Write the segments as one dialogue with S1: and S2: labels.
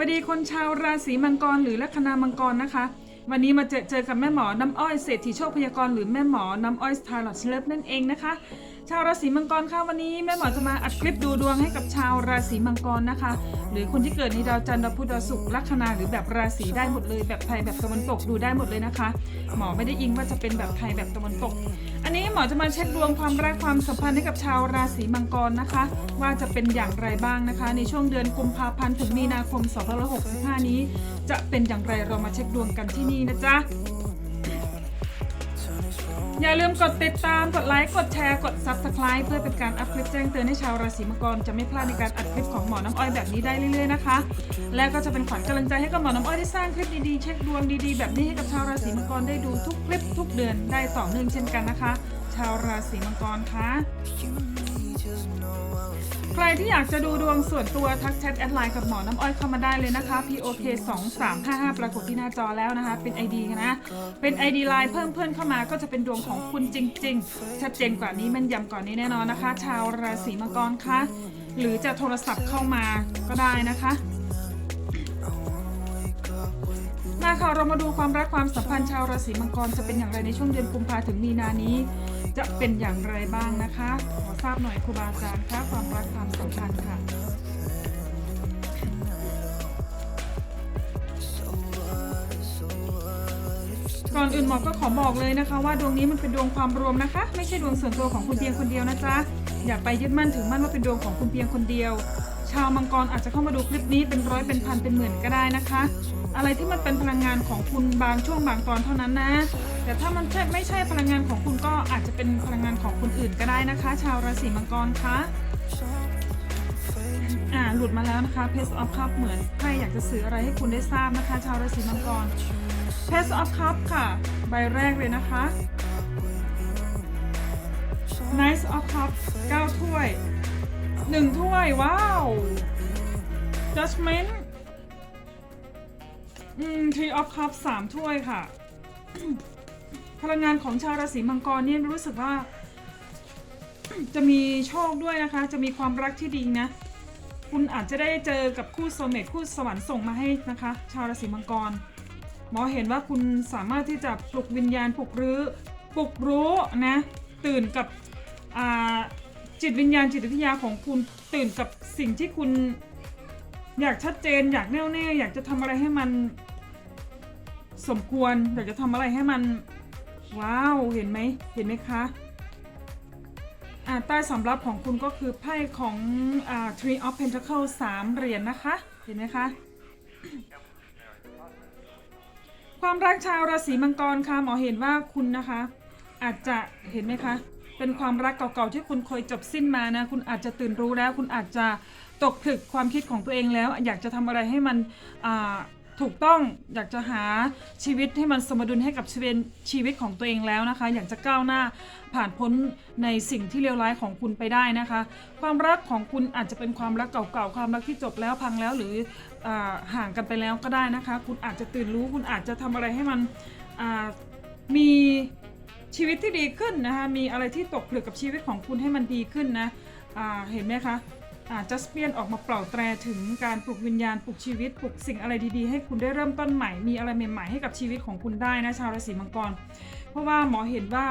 S1: วัสดีคนชาวราศีมังกรหรือลัคนามังกรนะคะ วันนี้มาเจอเจอกับแม่หมอน้ำอ้อยเศรษฐีโชคพยากรณ์หรือแม่หมอน้ำอ้อยสตาร์ลอตเลิฟนั่นเองนะคะ ชาวราศีมังกรค่ะวันนี้แม่หมอจะมาอัดคลิปดูดวงให้กับชาวราศีมังกรนะคะ หรือคนที่เกิดในดาวจันทร์ดาวพุธดาวศุกร์ลัคนาหรือแบบราศีได้หมดเลยแบบไทยแบบตะวันตกดูได้หมดเลยนะคะ หมอไม่ได้อิงว่าจะเป็นแบบไทยแบบตะวันตก หมอจะมาเช็คดวงความรักความสัมพันธ์ให้กับชาวราศีมังกรนะคะ ว่าจะเป็นอย่างไรบ้างนะคะ ในช่วงเดือนกุมภาพันธ์ถึงมีนาคม 2565 นี้ จะเป็นอย่างไรเรามาเช็คดวงกันที่นี่นะจ๊ะอย่าลืมกดติดตาม กดไลค์ กดแชร์ กด Subscribe เพื่อเป็นการอัปคลิปแจ้งเตือนให้ชาวราศีมังกรจะไม่พลาดในการอัดคลิปของหมอน้ำอ้อยแบบนี้ได้เรื่อยๆนะคะ และก็จะเป็นขวัญกำลังใจให้กับหมอน้ำอ้อยได้สร้างคลิปดีๆ เช็คดวงดีๆ แบบนี้ให้กับชาวราศีมังกรได้ดูทุกคลิปทุกเดือนได้ต่อเนื่องเช่นกันนะคะ ชาวราศีมังกรคะใครที่อยากจะดูดวงส่วนตัวทักแชทแอดไลน์กับหมอน้ำอ้อยเข้ามาได้เลยนะคะ POK 2 3 5 5ปรากฏที่หน้าจอแล้วนะคะ เป็น ID นะ เป็น ID ไลน์เพิ่มเพื่อนเข้ามาก็จะเป็นดวงของคุณจริง ๆ ชัดเจนกว่านี้แมันยำกว่านี้แน่นอนนะคะ ชาวราศีมังกรคะหรือจะโทรศัพท์เข้ามาก็ได้นะคะมาค่ะเรามาดูความรักความสัมพันธ์ชาวราศีมังกรจะเป็นอย่างไรในช่วงเดือนกุมภาถึงมีนานี้ จะเป็นอย่างไรบ้างนะคะ ขอทราบหน่อยครูบาอาจารย์คะความรักความสัมพันธ์ค่ะก่อนอื่นหมอก็ขอบอกเลยนะคะ ว่าดวงนี้มันเป็นดวงความรวมนะคะ ไม่ใช่ดวงส่วนตัวของคุณเพียงคนเดียวนะจ๊ะอย่าไปยึดมั่นถือมั่นว่าเป็นดวงของคุณเพียงคนเดียวาวมังกรอาจจะเข้ามาดูคลิปนี้เป็นร้อยเป็นพันเป็นหมื่นก็ได้นะคะ อะไรที่มันเป็นพลังงานของคุณบางช่วงบางตอนเท่านั้นนะ แต่ถ้ามันไม่ใช่พลังงานของคุณก็อาจจะเป็นพลังงานของคนอื่นก็ได้นะคะ ชาวราศีมังกรคะอ่าหลุดมาแล้วนะคะ Page of Cup เหมือนใครอยากจะสื่ออะไรให้คุณได้ทราบนะคะ ชาวราศีมังกร Page of Cup ค่ะ ใบแรกเลยนะคะ Nice of Cup 9ถ้วย 1ถ้วย ว้าว Judgment อืม Tree of Cups 3ถ้วยค่ะ พลังงานของชาวราศีมังกรเนี่ยรู้สึกว่า จะมีโชคด้วยนะคะ จะมีความรักที่ดีนะ คุณอาจจะได้เจอกับคู่โซเมตคู่สวรรค์ส่งมาให้นะคะ ชาวราศีมังกร หมอเห็นว่าคุณสามารถที่จะปลุกวิญญาณปลุกรื้อปลุกรู้นะ ตื่นกับอ่า จิตวิญญาณจิตวิทยาของคุณตื่นกับสิ่งที่คุณอยากชัดเจน อยากแน่วแน่ อยากจะทำอะไรให้มัน สมควร อยากจะทำอะไรให้มัน ว้าวเห็นไหมเห็นไหมคะอ่าใต้สำรับของคุณก็คือไพ่ของอ่า tree of Pentacles สามเหรียญนะคะ เห็นไหมคะ ความรักชาวราศีมังกรค่ะหมอเห็นว่าคุณนะคะ อาจจะเห็นไหมคะ เป็นความรักเก่าๆที่คุณเคยจบสิ้นมานะ คุณอาจจะตื่นรู้แล้ว คุณอาจจะตกผลึกความคิดของตัวเองแล้ว อยากจะทำอะไรให้มันถูกต้องอยากจะหาชีวิตให้มันสมดุลให้กับชีวิตชีวิตของตัวเองแล้วนะคะ อยากจะก้าวหน้าผ่านพ้นในสิ่งที่เลวร้ายของคุณไปได้นะคะ ความรักของคุณอาจจะเป็นความรักเก่าๆความรักที่จบแล้วพังแล้วหรืออห่างกันไปแล้วก็ได้นะคะ คุณอาจจะตื่นรู้ คุณอาจจะทำอะไรให้มัน ชีวิตที่ดีขึ้นนะคะมีอะไรที่ตกผลึกกับชีวิตของคุณให้มันดีขึ้นนะเห็นไหมคะจัสเปียนออกมาเปล่าแตรถึงการปลุกวิญญาณปลุกชีวิตปลุกสิ่งอะไรดีๆ ให้คุณได้เริ่มต้นใหม่มีอะไรใหม่ ๆ ให้กับชีวิตของคุณได้นะชาวราศีมังกร เพราะว่าหมอเห็นว่า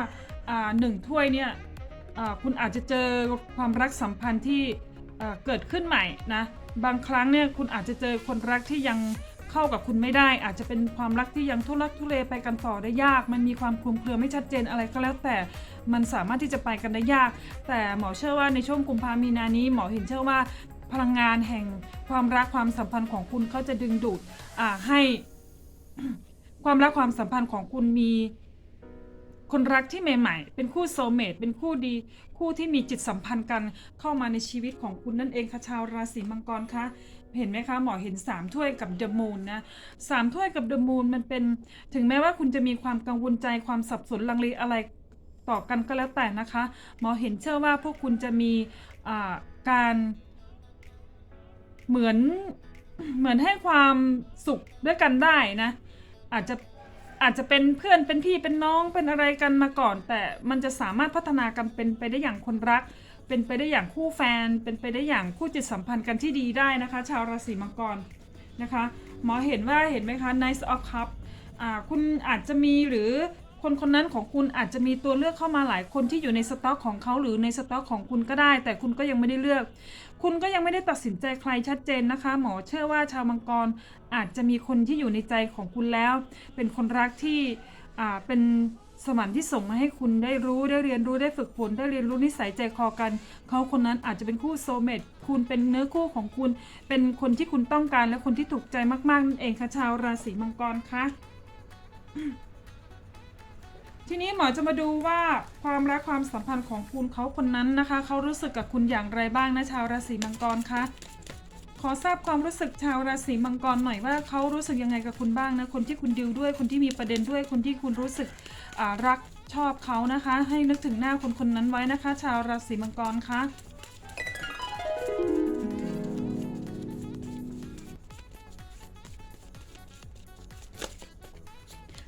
S1: หนึ่งถ้วยเนี่ยคุณอาจจะเจอความรักสัมพันธ์ที่เกิดขึ้นใหม่นะบางครั้งเนี่ยคุณอาจจะเจอคนรักที่ยัง เข้ากับคุณไม่ได้ อาจจะเป็นความรักที่ยังทุลักทุเลไปกันต่อได้ยาก มันมีความคลุมเครือไม่ชัดเจนอะไรก็แล้วแต่มันสามารถที่จะไปกันได้ยาก แต่หมอเชื่อว่าในช่วงกุมภามีนานี้หมอเห็นเชื่อว่าพลังงานแห่งความรักความสัมพันธ์ของคุณเขาจะดึงดูดให้ความรักความสัมพันธ์ของคุณมีคนรักที่ใหม่ ๆ เป็นคู่โซเมตเป็นคู่ดี คู่ที่มีจิตสัมพันธ์กันเข้ามาในชีวิตของคุณนั่นเองค่ะชาวราศีมังกรคะ เห็นไหมคะหมอเห็น 3 ถ้วยกับเดอะมูนนะสามถ้วยกับเดอะมูนมันเป็นถึงแม้ว่าคุณจะมีความกังวลใจความสับสนลังเลอะไรต่อกันก็แล้วแต่นะคะ หมอเห็นเชื่อว่าพวกคุณจะมีการเหมือนเหมือนให้ความสุขด้วยกันได้นะ อาจจะอาจจะเป็นเพื่อนเป็นพี่เป็นน้องเป็นอะไรกันมาก่อน แต่มันจะสามารถพัฒนากันเป็นไปได้อย่างคนรัก เป็นไปได้อย่างคู่แฟน เป็นไปได้อย่างคู่จิตสัมพันธ์กันที่ดีได้นะคะ ชาวราศีมังกรนะคะ หมอเห็นว่าเห็นไหมคะ Nice of Cup อ่าคุณอาจจะมีหรือคนคนนั้นของคุณอาจจะมีตัวเลือกเข้ามาหลายคนที่อยู่ในสต็อกของเขาหรือในสต็อกของคุณก็ได้ แต่คุณก็ยังไม่ได้เลือก คุณก็ยังไม่ได้ตัดสินใจใครชัดเจนนะคะ หมอเชื่อว่าชาวมังกรอาจจะมีคนที่อยู่ในใจของคุณแล้ว เป็นคนรักที่อ่าเป็น สวรรค์ที่ส่งมาให้คุณได้รู้ได้เรียนรู้ได้ฝึกฝนได้เรียนรู้นิสัยใจคอกัน เขาคนนั้นอาจจะเป็นคู่โซเมตคุณเป็นเนื้อคู่ของคุณ เป็นคนที่คุณต้องการและคนที่ถูกใจมากๆนั่นเองค่ะชาวราศีมังกรคะทีนี้หมอจะมาดูว่าความรักความสัมพันธ์ของคุณเขาคนนั้นนะคะ เขารู้สึกกับคุณอย่างไรบ้างนะชาวราศีมังกรคะขอทราบความรู้สึกชาวราศีมังกรหน่อยว่าเขารู้สึกยังไงกับคุณบ้างนะคนที่คุณดิวด้วยคนที่มีประเด็นด้วยคนที่คุณรู้สึก รักชอบเขานะคะ ให้นึกถึงหน้าคนคนนั้นไว้นะคะ ชาวราศีมังกรคะ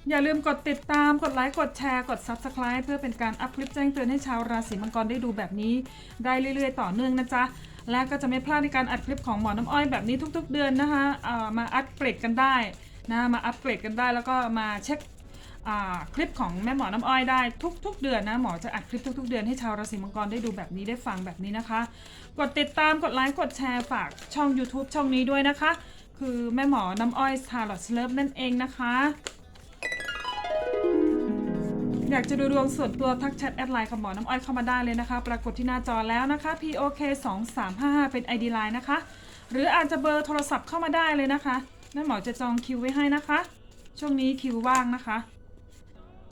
S1: อย่าลืมกดติดตาม กดไลค์ กดแชร์ กด Subscribe เพื่อเป็นการอัพคลิปแจ้งเตือนให้ชาวราศีมังกรได้ดูแบบนี้ ได้เรื่อยๆ ต่อเนื่องนะจ๊ะ และก็จะไม่พลาดในการอัดคลิปของหมอน้ำอ้อยแบบนี้ทุกๆ เดือนนะคะมาอัปเกรดกันได้นะ มาอัปเกรดกันได้แล้วก็มาเช็ค คลิปของแม่หมอน้ำอ้อยได้ทุก ๆ เดือนนะหมอจะอัดคลิปทุก ๆ เดือนให้ชาวราศีมังกรได้ดูแบบนี้ได้ฟังแบบนี้นะคะ กดติดตามกดไลค์กดแชร์ฝากช่อง YouTube ช่องนี้ด้วยนะคะ คือแม่หมอน้ำอ้อยส a าร์ลอตเลิฟนั่นเองนะคะ อยากจะดูดวงส่วนตัวทักแชทแอดไลน์กับหมอน้ำอ้อยเข้ามาได้เลยนะคะ ปรากฏที่หน้าจอแล้วนะคะ POK 2 3 5 5เป็น ID Line นะคะ หรืออาจจะเบอร์โทรศัพท์เข้ามาได้เลยนะคะนั่หมอจะจองคิวไว้ให้นะคะ ช่วงนี้คิวว่างนะคะ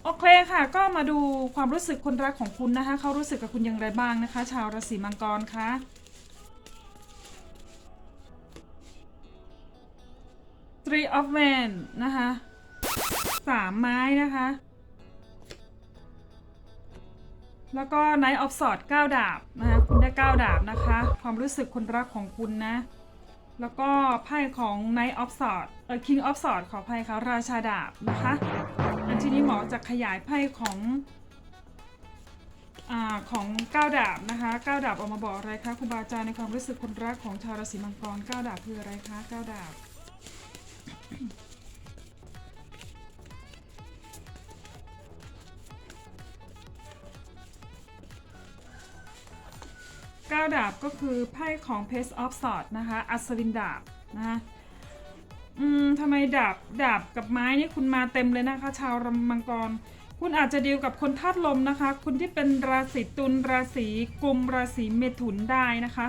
S1: โอเคค่ะ ก็มาดูความรู้สึกคนรักของคุณนะคะ เขารู้สึกกับคุณอย่างไรบ้างนะคะ ชาวราศีมังกรคะ Three of Wands นะคะสามไม้นะคะ แล้วก็ Knight of Swords 9ดาบนะคะคุณได้ 9 ดาบนะคะ ความรู้สึกคนรักของคุณนะ แล้วก็ไพ่ของ Knight of Swords เออ King of Swords ขออภัยค่ะราชาดาบนะคะ ทีนี้หมอจะขยายไพ่ของอ่าของ9ดาบนะคะ9ดาบออกมาบอกอะไรคะครูบาอาจารย์ในความรู้สึกคนรักของชาวราศีมังกร9ดาบคืออะไรคะ9ดาบก้าวดาบก็คือไพ่ของ Page of Swords นะคะ อัศวินดาบนะคะ อืมทำไมดาบดาบกับไม้นี่คุณมาเต็มเลยนะคะ ชาวรมังกร คุณอาจจะดีลกับคนธาตุลมนะคะ คุณที่เป็นราศีตุลราศีกุมราศีเมถุนได้นะคะ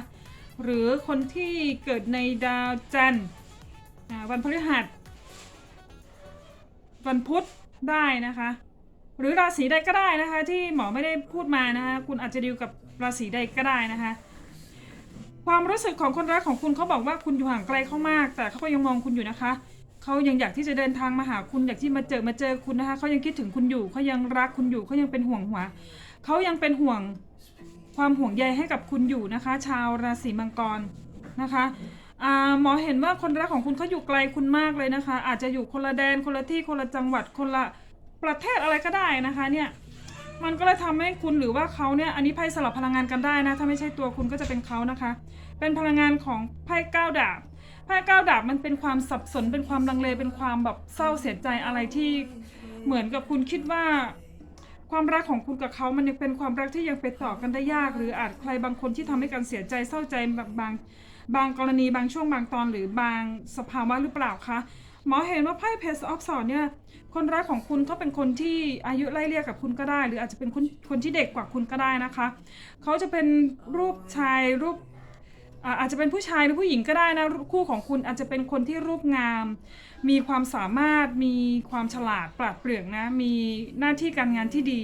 S1: หรือคนที่เกิดในดาวจันทร์วันพฤหัส วันพุธได้นะคะ หรือราศีใดก็ได้นะคะ ที่หมอไม่ได้พูดมานะคะ คุณอาจจะดีลกับราศีใดก็ได้นะคะ ความรู้สึกของคนรักของคุณเขาบอกว่าคุณอยู่ห่างไกลเขามาก แต่เขาก็ยังมองคุณอยู่นะคะเขายังอยากที่จะเดินทางมาหาคุณอยากที่มาเจอมาเจอคุณนะคะเขายังคิดถึงคุณอยู่เขายังรักคุณอยู่เขายังเป็นห่วงหัวเขายังเป็นห่วงความห่วงใยให้กับคุณอยู่นะคะ ชาวราศีมังกรนะคะหมอเห็นว่าคนรักของคุณเขาอยู่ไกลคุณมากเลยนะคะ อาจจะอยู่คนละแดนคนละที่คนละจังหวัดคนละประเทศอะไรก็ได้นะคะเนี่ย มันก็เลยทำให้คุณหรือว่าเขาเนี่ยอันนี้ไพ่สลับพลังงานกันได้นะ ถ้าไม่ใช่ตัวคุณก็จะเป็นเขานะคะ เป็นพลังงานของไพ่เก้าดาบไพ่เก้าดาบมันเป็นความสับสนเป็นความลังเลเป็นความแบบเศร้าเสียใจอะไรที่เหมือนกับคุณคิดว่า ความรักของคุณกับเขามันยังเป็นความรักที่ยังไปต่อกันได้ยาก หรืออาจใครบางคนที่ทำให้กันเสียใจเศร้าใจแบบบางบางกรณีบางช่วงบางตอนหรือบางสภาวะหรือเปล่าคะ หมอเห็นว่าไพ่เพสออฟสอนเนี่ย คนรักของคุณเขาเป็นคนที่อายุไล่เลี่ยกับคุณก็ได้ หรืออาจจะเป็นคนคนที่เด็กกว่าคุณก็ได้นะคะ เขาจะเป็นรูปชายรูปอาจจะเป็นผู้ชายหรือผู้หญิงก็ได้นะคู่ของคุณอาจจะเป็นคนที่รูปงาม มีความสามารถมีความฉลาดปราดเปรื่องนะ มีหน้าที่การงานที่ดี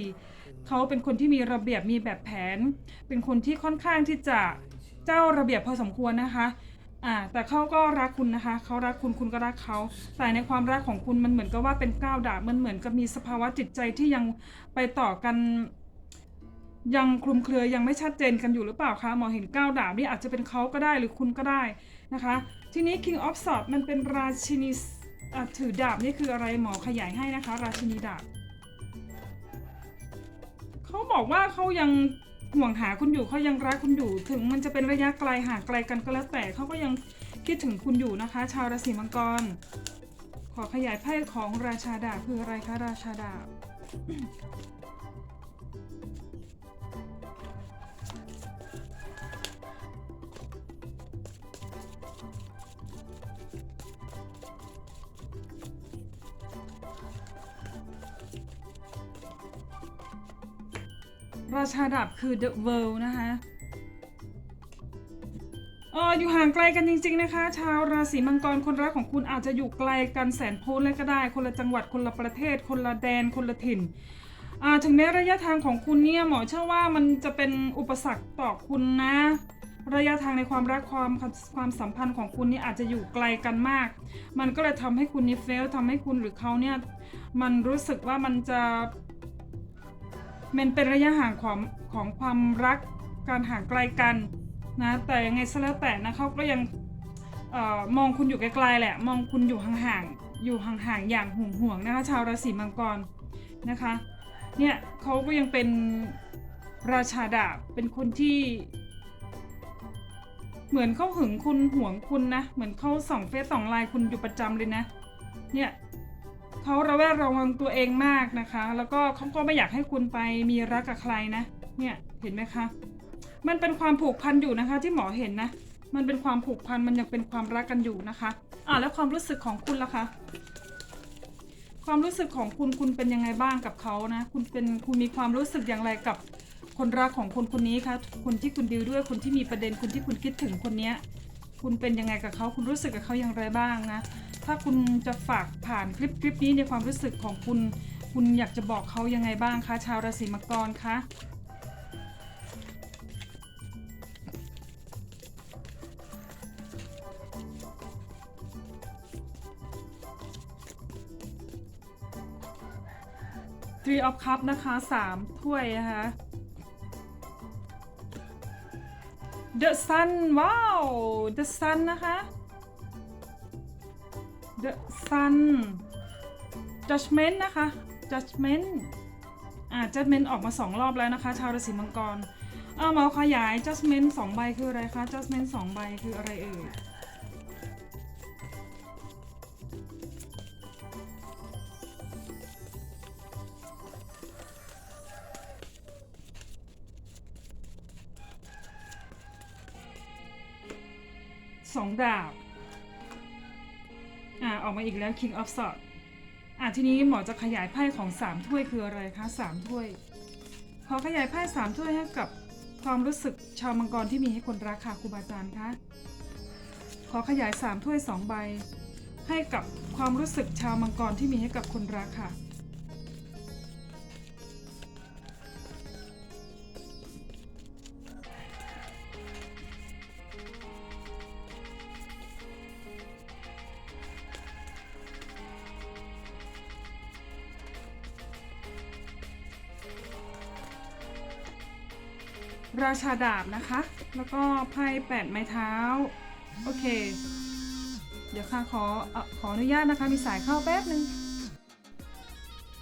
S1: เขาเป็นคนที่มีระเบียบมีแบบแผน เป็นคนที่ค่อนข้างที่จะเจ้าระเบียบพอสมควรนะคะ อ่าแต่เขาก็รักคุณนะคะเขารักคุณคุณก็รักเขาแต่ในความรักของคุณมันเหมือนกับว่าเป็นก้าวดาบมันเหมือนกับมีสภาวะจิตใจที่ยังไปต่อกันยังคลุมเครือยังไม่ชัดเจนกันอยู่หรือเปล่าคะหมอเห็นก้าวดาบนี่อาจจะเป็นเขาก็ได้หรือคุณก็ได้นะคะ ทีนี้ King of Swords มันเป็นราชินีอะถือดาบนี่คืออะไรหมอขยายให้นะคะ ราชินีดาบเขาบอกว่าเขายัง ห่วงหาคุณอยู่เขายังรักคุณอยู่ ถึงมันจะเป็นระยะไกลห่างไกลกันก็แล้วแต่เขาก็ยังคิดถึงคุณอยู่นะคะ ชาวราศีมังกร ขอขยายไพ่ของราชาดาบคืออะไรคะราชาดาบ ราชาดาบคือ The World นะคะเอออยู่ห่างไกลกันจริง ๆ นะคะ ชาวราศีมังกรคนรักของคุณอาจจะอยู่ไกลกันแสนโพ้นเลยก็ได้ คนละจังหวัดคนละประเทศ คนละแดนคนละถิ่นถึงแม้ระยะทางของคุณเนี่ยหมอเชื่อว่ามันจะเป็นอุปสรรคต่อคุณนะ ระยะทางในความรักความความสัมพันธ์ของคุณนี่อาจจะอยู่ไกลกันมาก มันก็เลยทำให้คุณนี่เฟลทำให้คุณหรือเขาเนี่ยมันรู้สึกว่ามันจะ มันเป็นระยะห่างของของความรักการห่างไกลกันนะแต่ยังไงซะแล้วแต่นะเขาก็ยังออมองคุณอยู่ไกลๆแหละ มองคุณอยู่ห่างๆอยู่ห่างๆอย่างห่วงห่วงนะคะชาวราศีมังกรนะคะเนี่ยเขาก็ยังเป็นราชาดาบเป็นคนที่ เหมือนเขาหึงคุณห่วงคุณนะ เหมือนเขาส่องเฟซส่องไลน์คุณอยู่ประจำเลยนะเนี่ย เขาระแวดระวังตัวเองมากนะคะ แล้วก็เขาก็ไม่อยากให้คุณไปมีรักกับใครนะ เนี่ยเห็นไหมคะ มันเป็นความผูกพันอยู่นะคะ ที่หมอเห็นนะ มันเป็นความผูกพันมันยังเป็นความรักกันอยู่นะคะอ่าแล้วความรู้สึกของคุณล่ะคะความรู้สึกของคุณคุณเป็นยังไงบ้างกับเขานะ คุณเป็นคุณมีความรู้สึกอย่างไรกับคนรักของคนคนนี้คะคนที่คุณดีด้วยคนที่มีประเด็นคนที่คุณคิดถึงคนเนี้ยคุณเป็นยังไงกับเขาคุณรู้สึกกับเขาอย่างไรบ้างนะ ถ้าคุณจะฝากผ่านคลิปคลิปนี้ในความรู้สึกของคุณ คุณอยากจะบอกเขายังไงบ้างคะชาวราศีมังกรคะ Three of Cup นะคะสามถ้วยนะคะ The Sun ว้าว The Sun นะคะ The Sun Judgment นะคะ Judgment อ่า Judgment ออกมาสองรอบแล้วนะคะ ชาวราศีมังกรเอามาขยาย Judgment สองใบคืออะไรคะ Judgment สองใบคืออะไรเอ่ยสองดาบ ออกมาอีกแล้ว King of Swords อ่าทีนี้หมอจะขยายไพ่ของสามถ้วยคืออะไรคะสามถ้วย ขอขยายไพ่สามถ้วยให้กับความรู้สึกชาวมังกรที่มีให้คนรักค่ะครูบาอาจารย์คะขอขยายสามถ้วยสองใบ ให้กับความรู้สึกชาวมังกรที่มีให้กับคนรักค่ะ ราชาดาบนะคะ แล้วก็ไพ่แปดไม้เท้า โอเค เดี๋ยวค่ะขออขออนุญาตนะคะ มีสายเข้าแป๊บหนึ่ง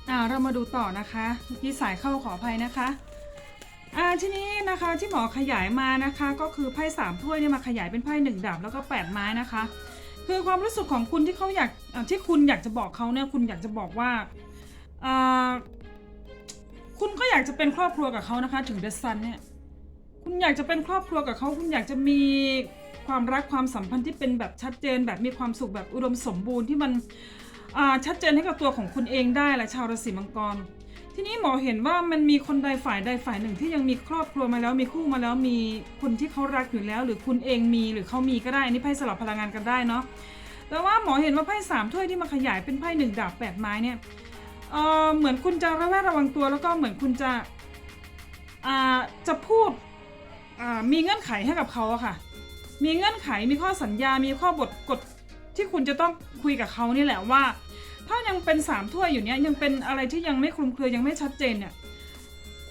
S1: อ่าเรามาดูต่อนะคะเมื่อกี้สายเข้าขออภัยนะคะอ่าทีนี้นะคะที่หมอขยายมานะคะ ก็คือไพ่สามถ้วยเนี่ยมาขยายเป็นไพ่หนึ่งดาบแล้วก็แปดไม้นะคะ คือความรู้สึกของคุณที่เขาอยากที่คุณอยากจะบอกเขาเนี่ยคุณอยากจะบอกว่าอ่าคุณก็อยากจะเป็นครอบครัวกับเขานะคะ ถึงเดซันเนี่ย คุณอยากจะเป็นครอบครัวกับเขาคุณอยากจะมีความรักความสัมพันธ์ที่เป็นแบบชัดเจน แบบมีความสุขแบบอุดมสมบูรณ์ที่มันชัดเจนให้กับตัวของคุณเองได้แหละชาวราศีมังกร ทีนี้หมอเห็นว่ามันมีคนใดฝ่ายใดฝ่ายหนึ่งที่ยังมีครอบครัวมาแล้วมีคู่มาแล้วมีคนที่เขารักอยู่แล้ว หรือคุณเองมีหรือเขามีก็ได้อันนี้ไพ่สลับพลังงานกันได้เนาะแต่ว่าหมอเห็นว่าไพ่สามถ้วยที่มาขยายเป็นไพ่หนึ่งดาบแปดไม้เนี่ยเเหมือนคุณจะระแวดระวังตัวแล้วก็เหมือนคุณจะจะพูด มีเงื่อนไขให้กับเขาอะค่ะ มีเงื่อนไขมีข้อสัญญา มีข้อบทกฎที่คุณจะต้องคุยกับเขานี่แหละว่า ถ้ายังเป็นสามถ้วยอยู่เนี้ยยังเป็นอะไรที่ยังไม่คลุมเครือยังไม่ชัดเจนเนี่ย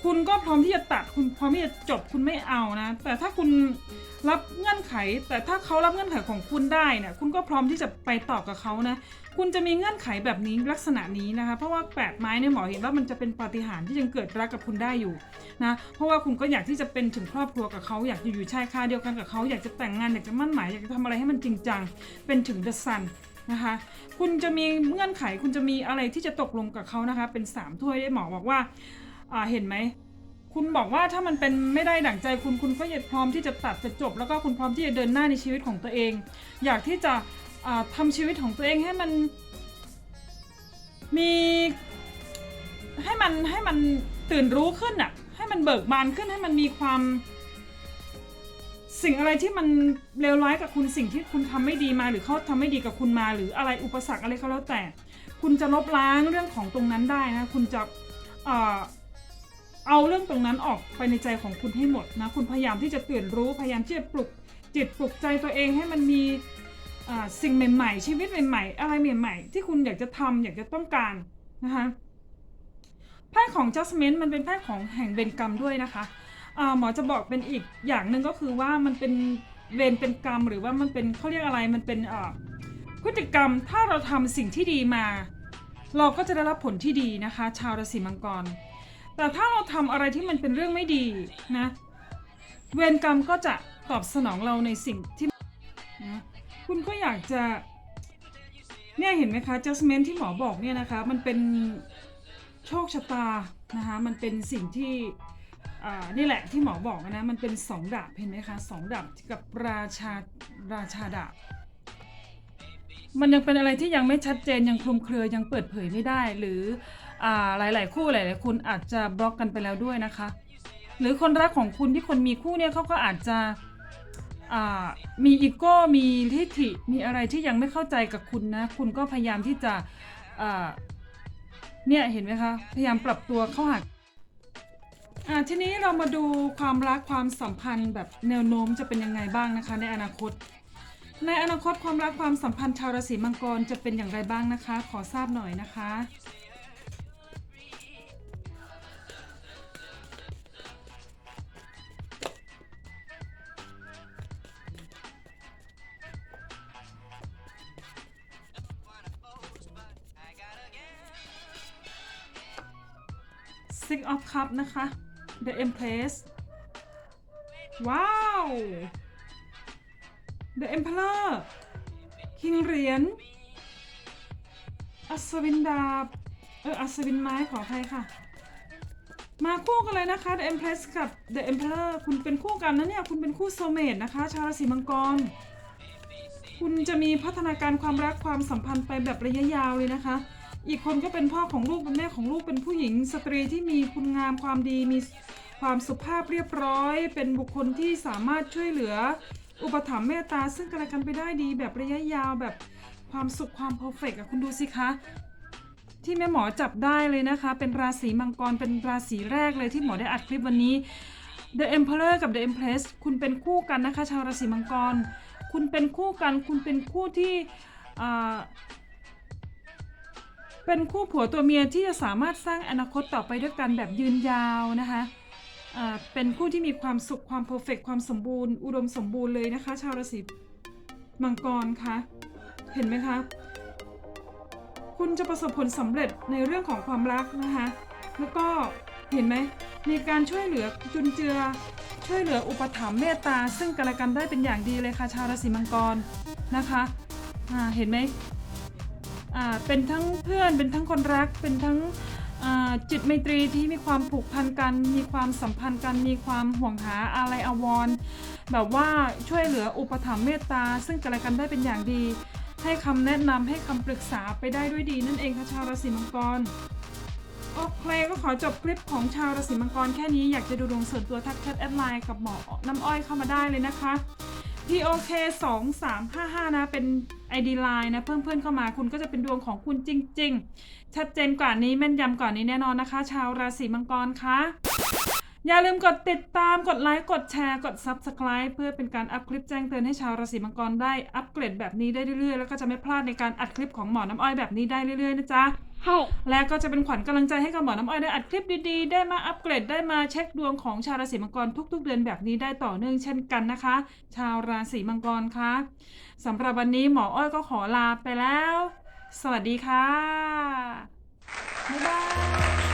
S1: คคุณก็พร้อมที่จะตัดคุณพร้อมที่จะจบคุณไม่เอานะ แต่ถ้าคุณรับเงื่อนไข แต่ถ้าเขารับเงื่อนไขของคุณได้เนี่ยคุณก็พร้อมที่จะไปต่อกับเขานะ คุณจะมีเงื่อนไขแบบนี้ลักษณะนี้นะคะ เพราะว่าแปดไม้เนี่ยหมอเห็นว่ามันจะเป็นปาฏิหาริย์ที่ยังเกิดรักกับคุณได้อยู่นะเพราะว่าคุณก็อยากที่จะเป็นถึงครอบครัวกับเขาอยากจะอยู่ชายคาเดียวกันกับเขาอยากจะแต่งงานอยากจะมั่นหมายอยากจะทำอะไรให้มันจริงจังเป็นถึงเดอะซันนะคะคุณจะมีเงื่อนไขคุณจะมีอะไรที่จะตกลงกับเขานะคะ เป็นสามถ้วยได้หมอบอกว่าาเห็นไหมคุณบอกว่าถ้ามันเป็นไม่ได้ดั่งใจคุณคุณก็พร้อมที่จะตัดจะจบ แล้วก็คุณพร้อมที่จะเดินหน้าในชีวิตของตัวเอง อยากที่จะ ทำชีวิตของตัวเองให้มันมีให้มันให้มันตื่นรู้ขึ้นอะให้มันเบิกบานขึ้นให้มันมีความ สิ่งอะไรที่มันเลวร้ายกับคุณสิ่งที่คุณทำไม่ดีมา หรือเขาทำไม่ดีกับคุณมา หรืออะไรอุปสรรคอะไรก็แล้วแต่ คุณจะลบล้างเรื่องของตรงนั้นได้นะคุณจะเอ่อเอาเรื่องตรงนั้นออกไปในใจของคุณให้หมดนะ คุณพยายามที่จะตื่นรู้พยายามที่จะปลุกจิตปลุกใจตัวเองให้มันมี สิ่งใหม่ ๆ ชีวิตใหม่ๆอะไรใหม่ๆ ที่คุณอยากจะทำอยากจะต้องการนะคะไพ่ของ Judgment มันเป็นไพ่ของแห่งเวรกรรมด้วยนะคะอ่าหมอจะบอกเป็นอีกอย่างหนึ่งก็คือว่ามันเป็นเวรเป็นกรรมหรือว่ามันเป็นเขาเรียกอะไรมันเป็นพฤติกรรมถ้าเราทำสิ่งที่ดีมา เราก็จะได้รับผลที่ดีนะคะ ชาวราศีมังกร แต่ถ้าเราทำอะไรที่มันเป็นเรื่องไม่ดีนะ เวรกรรมก็จะตอบสนองเราในสิ่งที่นะ คุณก็อยากจะเนี่ยเห็นไหมคะ judgment ที่หมอบอกเนี่ยนะคะ มันเป็นโชคชะตานะคะ มันเป็นสิ่งที่อ่านี่แหละที่หมอบอกนะ มันเป็นสองดาบเห็นไหมคะสองดาบกับราชาราชาดาบ มันยังเป็นอะไรที่ยังไม่ชัดเจนยังคลุมเครือยังเปิดเผยไม่ได้ หรืออ่าหลาย ๆ คู่หลาย ๆ คนอาจจะบล็อกกันไปแล้วด้วยนะคะ หรือคนรักของคุณที่คนมีคู่เนี่ยเขาก็อาจจะ มีอีโก้มีทิฏฐิมีอะไรที่ยังไม่เข้าใจกับคุณนะ คุณก็พยายามที่จะเนี่ยเห็นไหมคะพยายามปรับตัวเข้าหาอ่าทีนี้เรามาดูความรักความสัมพันธ์แบบแนวโน้มจะเป็นยังไงบ้างนะคะ ในอนาคต ในอนาคตความรักความสัมพันธ์ชาวราศีมังกรจะเป็นอย่างไรบ้างนะคะ ขอทราบหน่อยนะคะ Six of Cup นะคะ The Empress ว้าว The Emperor คิงเหรียญอัศวินดาบ เออ อัศวินไม้ขออภัยค่ะ มาคู่กันเลยนะคะ The Empress กับ The Emperor คุณเป็นคู่กันนะเนี่ย คุณเป็นคู่โซเมตนะคะ ชาวราศีมังกร คุณจะมีพัฒนาการความรักความสัมพันธ์ไปแบบระยะยาวเลยนะคะ อีกคนก็เป็นพ่อของลูกเป็นแม่ของลูกเป็นผู้หญิง สตรีที่มีคุณงามความดีมีความสุภาพเรียบร้อย เป็นบุคคลที่สามารถช่วยเหลือ อุปถัมภ์เมตตาซึ่งกันและกันไปได้ดี แบบระยะยาวแบบความสุขความเพอร์เฟกต์อะคุณดูสิคะที่แม่หมอจับได้เลยนะคะ เป็นราศีมังกรเป็นราศีแรกเลยที่หมอได้อัดคลิปวันนี้ The Emperor กับ The Empress คุณเป็นคู่กันนะคะ ชาวราศีมังกร คุณเป็นคู่กัน คุณเป็นคู่ที่ เป็นคู่ผัวตัวเมียที่จะสามารถสร้างอนาคตต่อไปด้วยกันแบบยืนยาวนะคะเป็นคู่ที่มีความสุขความเพอร์เฟกความสมบูรณ์ อุดมสมบูรณ์เลยนะคะ ชาวราศีมังกรคะเห็นไหมคะ คุณจะประสบผลสำเร็จในเรื่องของความรักนะคะ แล้วก็เห็นไหมมีการช่วยเหลือจุนเจือ ช่วยเหลืออุปถัมภ์เมตตา ซึ่งกันและกันได้เป็นอย่างดีเลยค่ะ ชาวราศีมังกรนะคะเห็นไหม เป็นทั้งเพื่อนเป็นทั้งคนรัก เป็นทั้งจิตไมตรีที่มีความผูกพันกัน มีความสัมพันธ์กัน มีความห่วงหาอะไรอวรแบบว่าช่วยเหลืออุปถัมภ์เมตตา ซึ่งกันและกันได้เป็นอย่างดี ให้คำแนะนำให้คำปรึกษาไปได้ด้วยดีนั่นเองค่ะชาวราศีมังกรโอเคก็ขอจบคลิปของชาวราศีมังกรแค่นี้อยากจะดูดวงส่วนตัวทักแชทแอดไลน์กับหมอน้ำอ้อยเข้ามาได้เลยนะคะ POK 2 3 5 5นะเป็น ID Line นะเพิ่มเพื่อนเข้ามาคุณก็จะเป็นดวงของคุณจริง ๆ ชัดเจนกว่านี้แม่นยำกว่านี้แน่นอนนะคะ ชาวราศีมังกรคะอย่าลืมกดติดตามกดไลค์กดแชร์กด Subscribe เพื่อเป็นการอัพคลิปแจ้งเตือนให้ชาวราศีมังกรได้อัปเกรดแบบนี้ได้เรื่อยๆ แล้วก็จะไม่พลาดในการอัดคลิปของหมอน้ำอ้อยแบบนี้ได้เรื่อยๆนะจ๊ะ
S2: ใช่
S1: และก็จะเป็นขวัญกำลังใจให้กับหมอน้ำอ้อยได้อัดคลิปดีๆ ได้มาอัปเกรดได้มาเช็คดวงของชาวราศีมังกรทุก ๆ เดือนแบบนี้ได้ต่อเนื่องเช่นกันนะคะ ชาวราศีมังกรคะสำหรับวันนี้หมออ้อยก็ขอลาไปแล้ว สวัสดีค่ะบ๊ายบาย